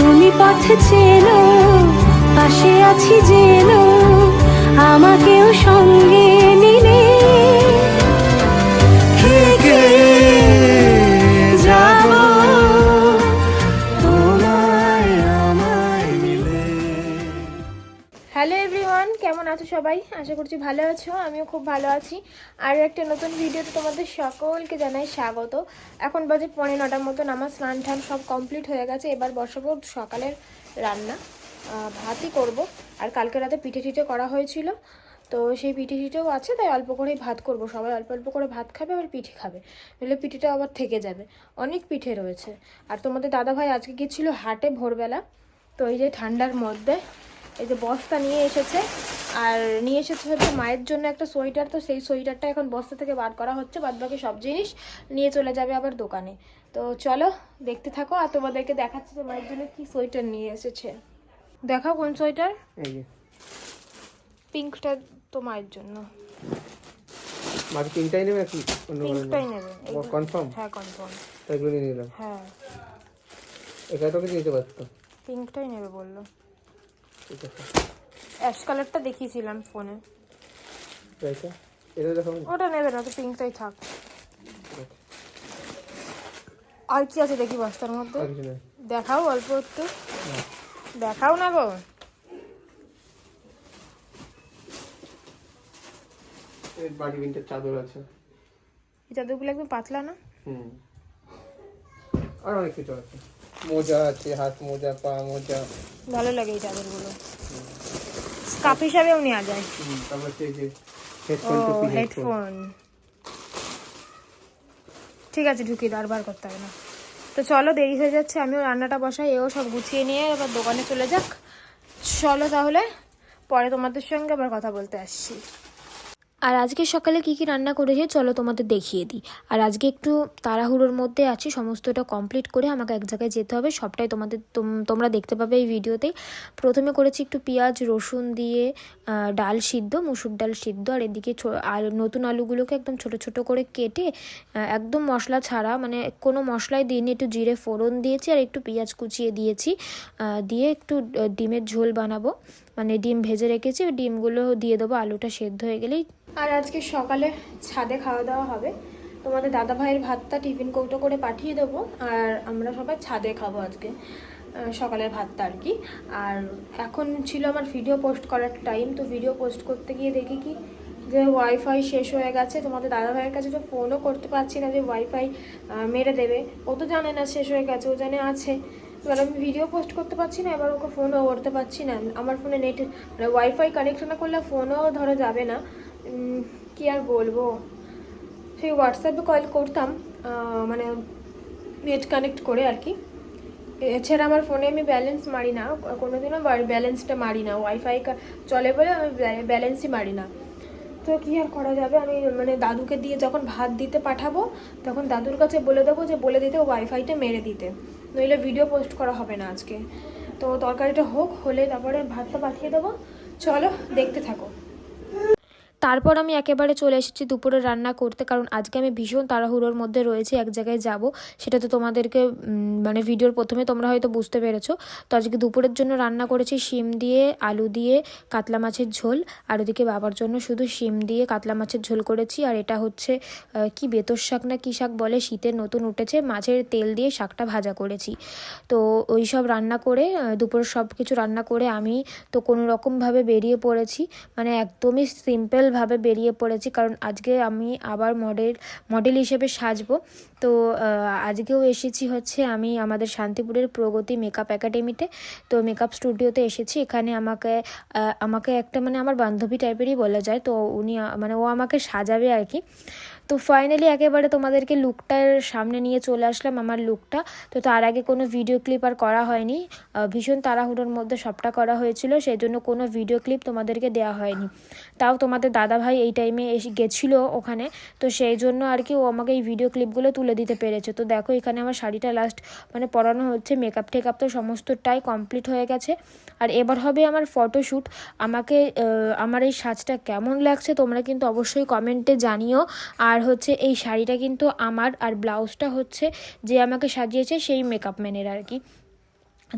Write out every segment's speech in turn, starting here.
তুমি পথে চেনো পাশে আছি যেন আমাকেও সঙ্গে এভরিওয়ান, কেমন আছো সবাই? আশা করছি ভালো আছো, আমিও খুব ভালো আছি। আর একটা নতুন ভিডিওতে তোমাদের সকলকে জানাই স্বাগত। এখন বাজে পৌনে নটার মতন আমার স্নান টান সব কমপ্লিট হয়ে গেছে। এবার বসাবো সকালের রান্না। ভাতই করব। আর কালকে রাতে পিঠে টিঠে করা হয়েছিল। তো সেই পিঠে টিঠেও আছে, তাই অল্প করেই ভাত করব। সবাই অল্প অল্প করে ভাত খাবে, আবার পিঠে খাবে। নইলে পিঠেটা আবার থেকে যাবে। অনেক পিঠে রয়েছে। আর তোমাদের দাদাভাই আজকে গিয়েছিল হাটে ভোরবেলা। তো এই যে ঠান্ডার মধ্যে এই যে বস্তা নিয়ে এসেছে। আর নিয়ে এসেছে হচ্ছে মায়ের জন্য একটা সোয়েটার। তো সেই সোয়েটারটা এখন বস্তা থেকে বার করা হচ্ছে বাদ বাকি সব জিনিস নিয়ে চলে যাবে আবার দোকানে। তো চলো দেখতে থাকো আর তোমাদেরকে দেখাচ্ছি যে মায়ের জন্য কি সোয়েটার নিয়ে এসেছে। দেখাও কোন সোয়েটার? পিঙ্কটা তো মায়ের জন্য। বাকি তিনটাই নেবে নাকি অন্য পিঙ্কটাই নেবে কনফার্ম হ্যাঁ কনফার্ম তাই নিয়ে নিলাম। হ্যাঁ। নিতে পারতো। পিঙ্কটাই নেবে বলল। অ্যাশ কালারটা দেখিয়েছিলাম ফোনে। এটা দেখো। ওটা নেবে না তো পিঙ্কটাই থাক। আর কি আছে দেখি বস্তার মধ্যে? দেখাও অল্প একটু। দেখাও না গো। বাড়ি চাদর আছে। এই চাদরগুলো একদম পাতলা না? হুম। আর অনেক কিছু আছে। মোজা আছে হাত মোজা পা মোজা। ভালো লাগে এই চাদরগুলো। স্কার্ফ হিসাবেও নেওয়া যায়। তারপর এই যে হেডফোন টুপি হেডফোন হেডফোন ঠিক আছে ঢুকিয়ে দাও আর বার করতে হবে না। তো চলো দেরি হয়ে যাচ্ছে আমিও রান্নাটা বসাই এও সব গুছিয়ে নিয়ে এবার দোকানে চলে যাক। চলো তাহলে পরে তোমাদের সঙ্গে আবার কথা বলতে আসছি। আর আজকে সকালে কি কি রান্না করেছি, চলো তোমাদের দেখিয়ে দিই। আর আজকে একটু তাড়াহুড়োর মধ্যে আছি, সমস্তটা কমপ্লিট করে আমাকে এক জায়গায় যেতে হবে, সবটাই তোমাদের তোম- তোমরা দেখতে পাবে এই ভিডিওতে। প্রথমে করেছি একটু পেঁয়াজ, রসুন দিয়ে ডাল সিদ্ধ, মুসুর ডাল সিদ্ধ, আর এদিকে আর নতুন আলুগুলোকে একদম ছোট ছোট করে কেটে একদম মশলা ছাড়া মানে কোনো মশলাই দিইনি, একটু জিরে ফোড়ন দিয়েছি আর একটু পেঁয়াজ কুচিয়ে দিয়েছি দিয়ে একটু ডিমের ঝোল বানাবো। মানে ডিম ভেজে রেখেছি, ওই ডিমগুলো দিয়ে দেবো, আলুটা সেদ্ধ হয়ে গেলেই। আর আজকে সকালে ছাদে খাওয়া দাওয়া হবে। তোমাদের দাদা ভাইয়ের ভাতটা টিফিন কৌটো করে পাঠিয়ে দেবো, আর আমরা সবাই ছাদে খাব আজকে সকালের ভাতটা আর কি। আর এখন ছিল আমার ভিডিও পোস্ট করার টাইম, তো ভিডিও পোস্ট করতে গিয়ে দেখি কি যে ওয়াইফাই শেষ হয়ে গেছে। তোমাদের দাদা ভাইয়ের কাছে তো ফোনও করতে পারছি না যে ওয়াইফাই মেরে দেবে। ও তো জানে না শেষ হয়ে গেছে, ও জানে আছে। এবার আমি ভিডিও পোস্ট করতে পারছি না, এবার ওকে ফোনও করতে পারছি না। আমার ফোনে নেট মানে ওয়াইফাই কানেকশন না করলে ফোনও ধরা যাবে না। কি আর বলব? সেই হোয়াটসঅ্যাপে কল করতাম মানে নেট কানেক্ট করে আর কি। এছাড়া আমার ফোনে আমি ব্যালেন্স মারি না কোনো দিনও ব্যালেন্সটা মারি না। ওয়াইফাই চলে বলে আমি ব্যালেন্সই মারি না। তো কী আর করা যাবে? আমি মানে দাদুকে দিয়ে যখন ভাত দিতে পাঠাবো, তখন দাদুর কাছে বলে দেবো যে, বলে দিতে ওয়াইফাইটা মেরে দিতে। নইলে ভিডিও পোস্ট করা হবে না আজকে। তো তরকারিটা হোক, হলে তারপরে ভাতটা পাঠিয়ে দেবো। চলো, দেখতে থাকো। তারপর আমি একেবারে চলে এসেছি দুপুরে রান্না করতে কারণ আজকে আমি ভীষণ তাড়াহুড়োর মধ্যে রয়েছি এক জায়গায় যাব। সেটা তো তোমাদেরকে মানে ভিডিওর প্রথমে তোমরা হয়তো বুঝতে পেরেছ। তো আজকে দুপুরের জন্য রান্না করেছি শিম দিয়ে আলু দিয়ে কাতলা মাছের ঝোল আর ওদিকে বাবার জন্য শুধু শিম দিয়ে কাতলা মাছের ঝোল করেছি। আর এটা হচ্ছে কি বেতর শাক না কী শাক বলে শীতের নতুন উঠেছে মাছের তেল দিয়ে শাকটা ভাজা করেছি। তো ওই সব রান্না করে আহ, দুপুরে সব কিছু রান্না করে আমি তো কোনো রকমভাবে বেরিয়ে পড়েছি। মানে একদমই সিম্পলভাবে বেরিয়ে পড়েছি, কারণ আজকে আমি আবার মডেল মডেল হিসেবে সাজবো। তো আজকেও এসেছি হচ্ছে আমি আমাদের শান্তিপুরের প্রগতি মেকআপ একাডেমিতে তো মেকআপ স্টুডিওতে এসেছি, এখানে আমাকে আমাকে একটা মানে আমার বান্ধবী টাইপেরই বলা যায়। তো উনি মানে ও আমাকে সাজাবে আর কি। তো ফাইনালি একেবারে তোমাদেরকে লুকটার সামনে নিয়ে চলে আসলাম আমার লুকটা তো তার আগে কোনো ভিডিও ক্লিপ আর করা হয়নি। ভীষণ তাড়াহুড়োর মধ্যে সবটা করা হয়েছিল, সেই জন্য কোনো ভিডিও ক্লিপ তোমাদেরকে দেওয়া হয়নি। তাও তোমাদের দাদা ভাই এই টাইমে এসে গেছিল ওখানে, তো সেই জন্য আর কি ও আমাকে এই ভিডিও ক্লিপগুলো তুলে দিতে পেরেছে। তো দেখো এখানে আমার শাড়িটা লাস্ট মানে পরানো হচ্ছে মেকআপ টেকআপ তো সমস্তটাই কমপ্লিট হয়ে গেছে। আর এবার হবে আমার ফটোশ্যুট আমাকে আমার এই সাজটা কেমন লাগছে তোমরা কিন্তু অবশ্যই কমেন্টে জানিও। আর হচ্ছে এই শাড়িটা কিন্তু আমার আর ব্লাউজটা হচ্ছে যে আমাকে সাজিয়েছে সেই মেকআপ ম্যানের আর কি।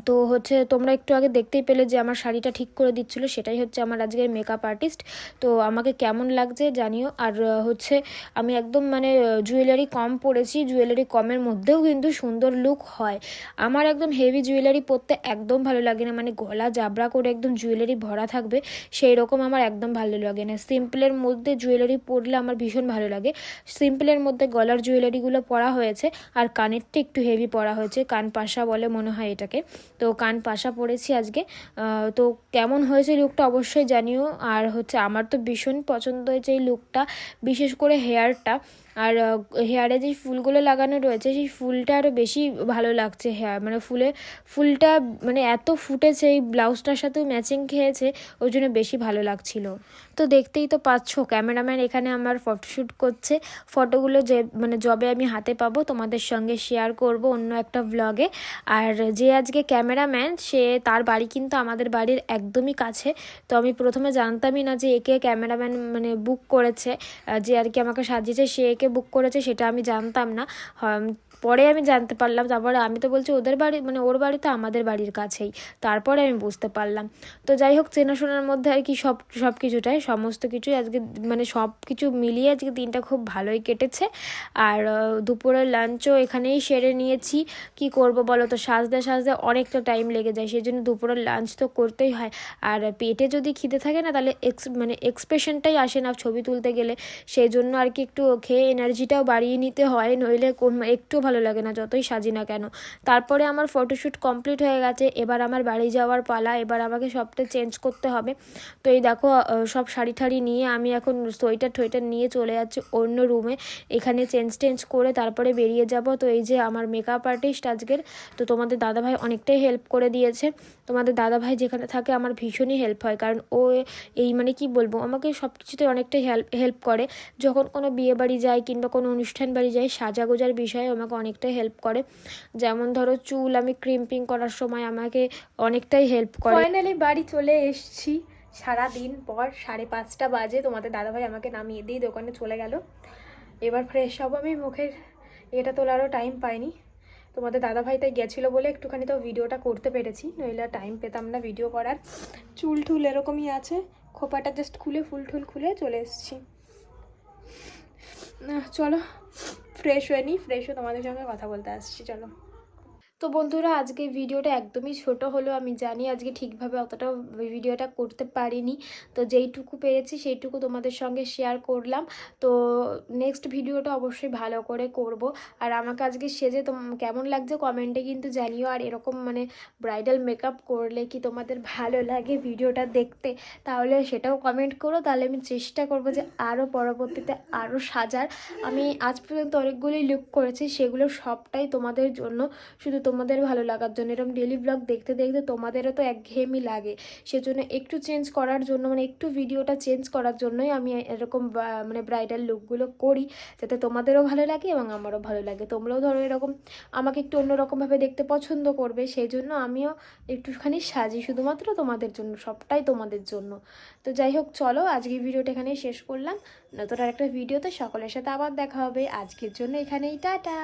তো হচ্ছে তোমরা একটু আগে দেখতেই পেলে যে আমার শাড়িটা ঠিক করে দিচ্ছিল, সেটাই হচ্ছে আমার আজকের মেকআপ আর্টিস্ট তো আমাকে কেমন লাগছে জানিও। আর হচ্ছে আমি একদম মানে জুয়েলারি কম পরেছি জুয়েলারি কমের মধ্যেও কিন্তু সুন্দর লুক হয়। আমার একদম হেভি জুয়েলারি পরতে একদম ভালো লাগে না মানে গলা জাবরা করে একদম জুয়েলারি ভরা থাকবে সেই রকম আমার একদম ভালো লাগে না। সিম্পলের মধ্যে জুয়েলারি পরলে আমার ভীষণ ভালো লাগে। সিম্পলের মধ্যে গলার জুয়েলারিগুলো পরা হয়েছে, আর কানেরটা একটু হেভি পরা হয়েছে, কান পাশা বলে মনে হয় এটাকে। তো কান পাশা পড়েছি আজকে। তো কেমন হয়েছে লুকটা অবশ্যই জানিও। আর হচ্ছে আমার তো ভীষণ পছন্দ হয়েছে এই লুকটা, বিশেষ করে হেয়ারটা আর হেয়ারে যে ফুলগুলো লাগানো রয়েছে, সেই ফুলটা আরও বেশি ভালো লাগছে হেয়ার। মানে ফুলে, ফুলটা মানে এত ফুটেছে, এই ব্লাউজটার সাথেও ম্যাচিং খেয়েছে, ওই জন্য বেশি ভালো লাগছিল। তো দেখতেই তো পাচ্ছ, ক্যামেরাম্যান এখানে আমার ফটোশ্যুট করছে। ফটোগুলো যে মানে যবে আমি হাতে পাবো, তোমাদের সঙ্গে শেয়ার করব অন্য একটা ব্লগে আর যে আজকে ক্যামেরাম্যান, সে তার বাড়ি কিন্তু আমাদের বাড়ির একদমই কাছে। তো আমি প্রথমে জানতামই না যে একে ক্যামেরাম্যান মানে বুক করেছে যে আর কি আমাকে সাজিয়েছে, সে একে বুক করেছে সেটা আমি জানতাম না। পরে আমি জানতে পারলাম, তারপরে আমি তো বলছি ওদের বাড়ি মানে ওর বাড়ি তো আমাদের বাড়ির কাছেই। তারপরে আমি বুঝতে পারলাম। তো যাই হোক, চেনাশোনার মধ্যে আর কি সব সব কিছুটাই, সমস্ত কিছুই আজকে মানে সব কিছু মিলিয়ে আজকে দিনটা খুব ভালোই কেটেছে। আর দুপুরের লাঞ্চও এখানেই সেরে নিয়েছি। কি করব বলো তো, সাজতে সাজতে অনেকটা টাইম লেগে যায় সেই জন্য দুপুরের লাঞ্চ তো করতেই হয়। আর পেটে যদি খিদে থাকে না, তাহলে এক্স মানে এক্সপ্রেশনটাই আসে না ছবি তুলতে গেলে। সেই জন্য আর কি একটু খেয়ে এনার্জিটাও বাড়িয়ে নিতে হয়, নইলে একটু ভালো লাগে না, যতই সাজি না কেন। তারপরে আমার ফটোশ্যুট কমপ্লিট হয়ে গেছে, এবার আমার বাড়ি যাওয়ার পালা, এবার আমাকে সবটা চেঞ্জ করতে হবে। তো এই দেখো সব শাড়ি ঠাড়ি নিয়ে আমি এখন সোয়েটার টোয়েটার নিয়ে চলে যাচ্ছি অন্য রুমে এখানে চেঞ্জ টেঞ্জ করে তারপরে বেরিয়ে যাব। তো এই যে আমার মেকআপ আর্টিস্ট আজকের, তো তোমাদের দাদাভাই অনেকটাই হেল্প করে দিয়েছে। তোমাদের দাদাভাই যেখানে থাকে, আমার ভীষণই হেল্প হয়, কারণ ও এই মানে কি বলব, আমাকে সব কিছুতে অনেকটাই হেল্প হেল্প করে। যখন কোনো বিয়ে বাড়ি যায় কিংবা কোনো অনুষ্ঠান বাড়ি যায়, সাজাগোজার বিষয়ে আমাকে অনেকটাই হেল্প করে। যেমন ধরো চুল আমি ক্রিম্পিং করার সময় আমাকে অনেকটাই হেল্প করে। ফাইনালি বাড়ি চলে এসেছি সারা দিন পর, সাড়ে পাঁচটা বাজে। তোমাদের দাদাভাই আমাকে নামিয়ে দিয়ে দোকানে চলে গেল। এবার ফ্রেশ হব আমি, মুখের এটা তোলারও টাইম পাইনি। তোমাদের দাদাভাই তাই গেছিল বলে একটুখানি তো ভিডিওটা করতে পেরেছি, নইলে টাইম পেতাম না ভিডিও করার। চুল টুল এরকমই আছে, খোপাটা জাস্ট খুলে, ফুল টুল খুলে চলে এসেছি। চলো। ফ্রেশ হয়ে নিই ফ্রেশ হয়ে তোমাদের সঙ্গে কথা বলতে আসছি চলো। তো বন্ধুরা, আজকে ভিডিওটা একদমই ছোট হলো, আমি জানি আজকে ঠিকভাবে অতটা ভিডিওটা করতে পারিনি। তো যেইটুকু পেরেছি সেইটুকু তোমাদের সঙ্গে শেয়ার করলাম। তো নেক্সট ভিডিওটা অবশ্যই ভালো করে করব। আর আমাকে আজকে সেজে তোম, কেমন লাগছে কমেন্টে কিন্তু জানিও। আর এরকম মানে ব্রাইডাল মেকআপ করলে কি তোমাদের ভালো লাগে ভিডিওটা দেখতে, তাহলে সেটাও কমেন্ট করো। তাহলে আমি চেষ্টা করব যে আরও পরবর্তীতে আরও সাজার। আমি আজ পর্যন্ত অনেকগুলি লুক করেছি, সেগুলো সবটাই তোমাদের জন্য। শুধু তোমাদের ভালো লাগার জন্য। এরকম ডেলি ব্লগ দেখতে দেখতে তোমাদেরও তো একঘেয়েমি লাগে। সেজন্য একটু চেঞ্জ করার জন্য মানে একটু ভিডিওটা চেঞ্জ করার জন্যই আমি এরকম মানে ব্রাইডাল লুকগুলো করি, যাতে তোমাদেরও ভালো লাগে এবং আমারও ভালো লাগে। তোমরাও ধরো এরকম, আমাকে একটু অন্যরকমভাবে দেখতে পছন্দ করবে সেই জন্য আমিও একটুখানি সাজি শুধুমাত্র তোমাদের জন্য, সবটাই তোমাদের জন্য। তো যাই হোক, চলো আজকের ভিডিওটা এখানেই শেষ করলাম। নতুন আর একটা ভিডিওতে সকলের সাথে আবার দেখা হবে। আজকের জন্য এখানেই, টাটা!